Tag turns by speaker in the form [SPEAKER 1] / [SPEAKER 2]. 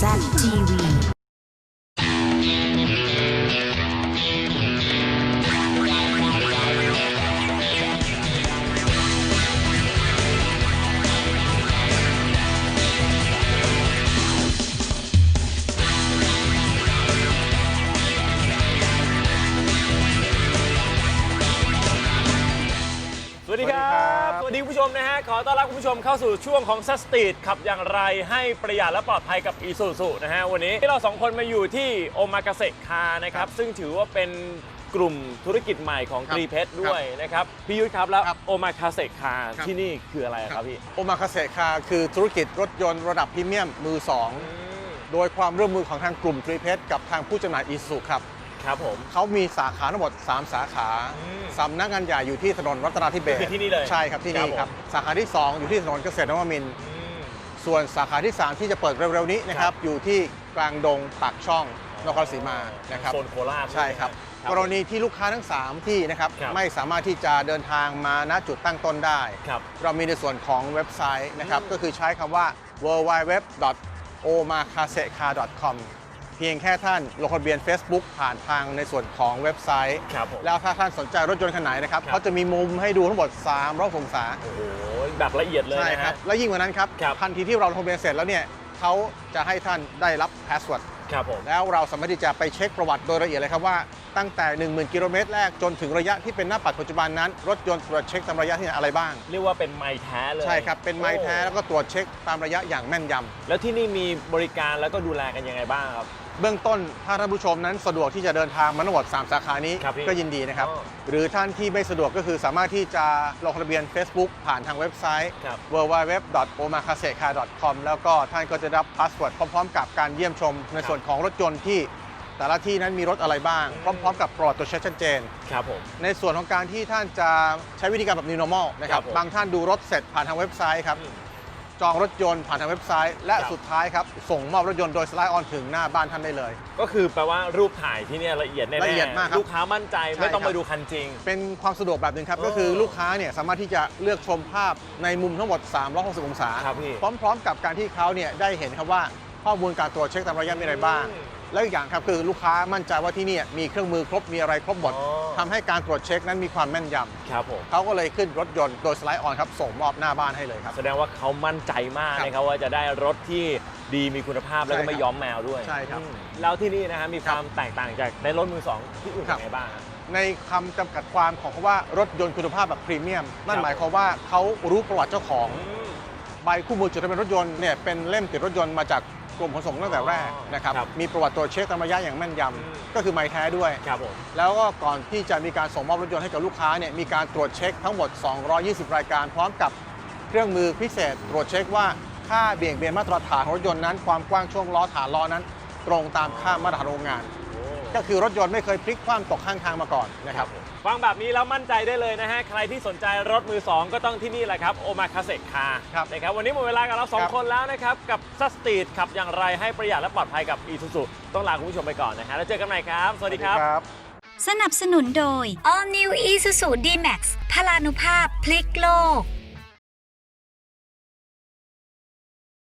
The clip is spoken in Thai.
[SPEAKER 1] ZTV
[SPEAKER 2] ส คุณผู้ชมนะฮะ ขอต้อนรับคุณผู้ชมเข้าสู่ช่วงของ s สตี t ขับอย่างไรให้ประหยัดและปลอดภัยกับ i s u z u นะฮะ วันนี้เราสองคนมาอยู่ที่โอมากาเซคานะครับ ซึ่งถือว่าเป็นกลุ่มธุรกิจใหม่ของ
[SPEAKER 3] ครั
[SPEAKER 2] ก
[SPEAKER 3] บ
[SPEAKER 2] รีเพชรด้วยนะครับ พี่ยุทธครับแล้ว
[SPEAKER 3] ครับ
[SPEAKER 2] โอมากาเซคา
[SPEAKER 3] ครับ
[SPEAKER 2] ที่นี่คืออะไรครับพี่
[SPEAKER 3] โอมาคาเซคาคือธุรกิจรถยนต์ระดับพรีเมียมมือ2โดยความร่วมมือของทางกลุ่มทรีเพชกับทางผู้จำหน่ายอีสุครับ
[SPEAKER 2] ครับผม
[SPEAKER 3] เขามีสาขาทั้งหมด 3 สาขา
[SPEAKER 2] อืม
[SPEAKER 3] สำนักงานใหญ่อยู่ที่ถนนรัตนาธิเบศ
[SPEAKER 2] ก็คือที่นี่เลย
[SPEAKER 3] ใช่ครับที่
[SPEAKER 2] ครั
[SPEAKER 3] นี่
[SPEAKER 2] บผม
[SPEAKER 3] ครับสาขาที่ 2 อยู่ที่ถนนเกษตรนวมินทร์
[SPEAKER 2] อืม
[SPEAKER 3] ส่วนสาขาที่ 3 ที่จะเปิดเร็วๆนี้นะครับอยู่ที่กลางดงปากช่องนครศรีมานะครับ
[SPEAKER 2] โซนโคราช
[SPEAKER 3] ใช่ครับ
[SPEAKER 2] ครับ
[SPEAKER 3] กรณีที่ลูกค้าทั้ง 3 ที่นะครับ
[SPEAKER 2] ครับ
[SPEAKER 3] ไม่สามารถที่จะเดินทางมาณจุดตั้งต้นได้
[SPEAKER 2] ครับ
[SPEAKER 3] เรามีในส่วนของเว็บไซต์นะครับ
[SPEAKER 2] อืม
[SPEAKER 3] ก็คือใช้คำว่า w w w o m a k a s e k a c o m เพียงแค่ท่านลงทะเบียน Facebook ผ่านทางในส่วนของเว็บไซต์
[SPEAKER 2] ครับผม
[SPEAKER 3] แล้วถ้าท่านสนใจรถยนต์คันไหนนะครับ
[SPEAKER 2] ครับ
[SPEAKER 3] เขาจะมีมุมให้ดูทั้งหมด3รอบองศา
[SPEAKER 2] โอ้โหแบบละเอียดเลย
[SPEAKER 3] ใช่
[SPEAKER 2] นะ
[SPEAKER 3] ครั
[SPEAKER 2] ฮะ
[SPEAKER 3] บและยิ่งกว่านั้นครับ
[SPEAKER 2] ครับ
[SPEAKER 3] ทันทีที่เราลงทะเบียนเสร็จแล้วเนี่ยเขาจะให้ท่านได้รับพาสเวิร์ด
[SPEAKER 2] ครับผม
[SPEAKER 3] แล้วเราสามารถที่จะไปเช็คประวัติโดยละเอียดเลยครับว่า ตั้งแต่ 10,000 กิโลเมตรแรกจนถึงระยะที่เป็นหน้าปัดปัจจุบันนั้น รถยนต์ตรวจเช็คตามระยะที่ไหนอะไรบ้าง
[SPEAKER 2] เรียกว่าเป็นไม้แท้เลย
[SPEAKER 3] ใช่ครับเป็นไม้แท้
[SPEAKER 2] โอ้
[SPEAKER 3] แล้วก็ตรวจเช็คตามระยะอย่างแม่นยำ
[SPEAKER 2] แล้วที่นี่มีบริการแล้วก็ดูแลกันยังไงบ้างครับ
[SPEAKER 3] เบื้องต้นถ้าท่านผู้ชมนั้นสะดวกที่จะเดินทางมาทั้งหมด3สาขานี้
[SPEAKER 2] ครับพี่
[SPEAKER 3] ก็ยินดีนะครับ
[SPEAKER 2] อ๋อ
[SPEAKER 3] หรือท่านที่ไม่สะดวกก็คือสามารถที่จะลงทะเบียน Facebook ผ่านทางเว็บไซต์
[SPEAKER 2] ครับ
[SPEAKER 3] www.omakase.com แล้วก็ท่านก็จะได้รับพาสเวิร์ดพร้อมๆ กับการเยี่ยมชมในส่วนของรถยนต์ที่ แต่ละที่นั้นมีรถอะไรบ้าง พร้อมๆกับประวัติตัวจเช็คชัดเจน
[SPEAKER 2] ครับผม
[SPEAKER 3] ในส่วนของการที่ท่านจะใช้วิธีการแบบ new normal นะครั
[SPEAKER 2] ครับบผม
[SPEAKER 3] บางท่านดูรถเสร็จผ่านทางเว็บไซต์ครับ
[SPEAKER 2] อืม
[SPEAKER 3] จองรถยนต์ผ่านทางเว็บไซต์ และ
[SPEAKER 2] ครับ
[SPEAKER 3] สุดท้ายครับ ส่งมอบรถยนต์โดยสไลด์ออนถึงหน้าบ้านท่านได้เลย
[SPEAKER 2] ก็คือแปลว่ารูปถ่ายที่เนี่ยละเอียดแน่ๆ
[SPEAKER 3] ละเอียดมากครับ
[SPEAKER 2] ลูกค้ามั่นใจ
[SPEAKER 3] ใช่
[SPEAKER 2] ไม่ต้อง
[SPEAKER 3] ครับ
[SPEAKER 2] ไปดูคันจริง
[SPEAKER 3] เป็นความสะดวกแบบหนึ่งครับ
[SPEAKER 2] เออ
[SPEAKER 3] ก็คือลูกค้าเนี่ยสามารถที่จะเลือกชมภาพในมุมทั้งหมด 360 องศา
[SPEAKER 2] ครับพี่
[SPEAKER 3] พร้อมๆ กับการที่เขาเนี่ยได้เห็นครับว่าข้อมูลการตรวจเช็คตามระยะมีอะไรบ้าง
[SPEAKER 2] อืม
[SPEAKER 3] และอีกอย่างครับคือลูกค้ามั่นใจว่าที่เนี่ยมีเครื่องมือครบมีอะไรครบหมด
[SPEAKER 2] อ๋อ
[SPEAKER 3] ทำให้การตรวจเช็คนั้นมีความแม่นยำ
[SPEAKER 2] ครับผม
[SPEAKER 3] เขาก็เลยขึ้นรถยนต์โดยสไลด์ออนครับส่งมอบหน้าบ้านให้เลยครับ
[SPEAKER 2] แสดงว่าเขามั่นใจมาก
[SPEAKER 3] ครับ
[SPEAKER 2] นะครับว่าจะได้รถที่ดีมีคุณภาพแล้วก็
[SPEAKER 3] ใช่ครับ
[SPEAKER 2] ไม่ย้อมแมวด้วย
[SPEAKER 3] ใช่ครับ
[SPEAKER 2] อืมแล้วที่นี่นะฮะมีค
[SPEAKER 3] ครับ
[SPEAKER 2] วามแตกต่างจากในรถมือสองที่อื่น
[SPEAKER 3] ครั
[SPEAKER 2] ยั
[SPEAKER 3] บ
[SPEAKER 2] งไงบ้างฮะ
[SPEAKER 3] ในคำจำกัดความของคำว่ารถยนต์คุณภาพแบบพรีเมียมนั่น
[SPEAKER 2] ครับ
[SPEAKER 3] หมายความว่าเขารู้ประวัติเจ้าของ
[SPEAKER 2] อืม
[SPEAKER 3] ใบคู่มือจดทะเบียนรถยนต์เนี่ยเป็นเล่มติดรถยนต์มาจาก กรมขนส่งตั้งแต่แรก
[SPEAKER 2] อ๋อ
[SPEAKER 3] นะครับ
[SPEAKER 2] ครับ
[SPEAKER 3] มีประวัติตรวจเช็คตามระยะอย่างแม่นย
[SPEAKER 2] อืมำ
[SPEAKER 3] ก็คือไม้แท้ด้วย
[SPEAKER 2] ครับผม
[SPEAKER 3] แล้วก็ก่อนที่จะมีการส่งมอบรถยนต์ให้กับลูกค้าเนี่ยมีการตรวจเช็คทั้งหมด 220 รายการ พร้อมกับเครื่องมือพิเศษ ตรวจเช็คว่าค่าเบี่ยงเบนมาตรฐานของรถยนต์นั้น ความกว้างช่วงล้อฐานล้อนั้น ตรงตามค่ามาตรฐานโรงงาน
[SPEAKER 2] โอ้
[SPEAKER 3] ก็คือรถยนต์ไม่เคยพลิกคว่ำตกข้างทางมาก่อนนะครับ
[SPEAKER 2] ฟังแบบนี้แล้วมั่นใจได้เลยนะฮะ ใครที่สนใจรถมือ 2 ก็ต้องที่นี่แหละครับโอมาคาเซคา
[SPEAKER 3] ครับ
[SPEAKER 2] นะครับ วันนี้หมดเวลากับเราสอง
[SPEAKER 3] ครับ
[SPEAKER 2] คนแล้วนะครับ กับซัสตีดขับอย่างไรให้ประหยัดและปลอดภัยกับอีซูซูต้องลาคุณผู้ชมไปก่อนนะฮะแล้วเจอกันใหม่ครับ สวัสดีครับ
[SPEAKER 1] สนับสนุนโดย All New Isuzu D-Max พลานุภาพพลิกโลก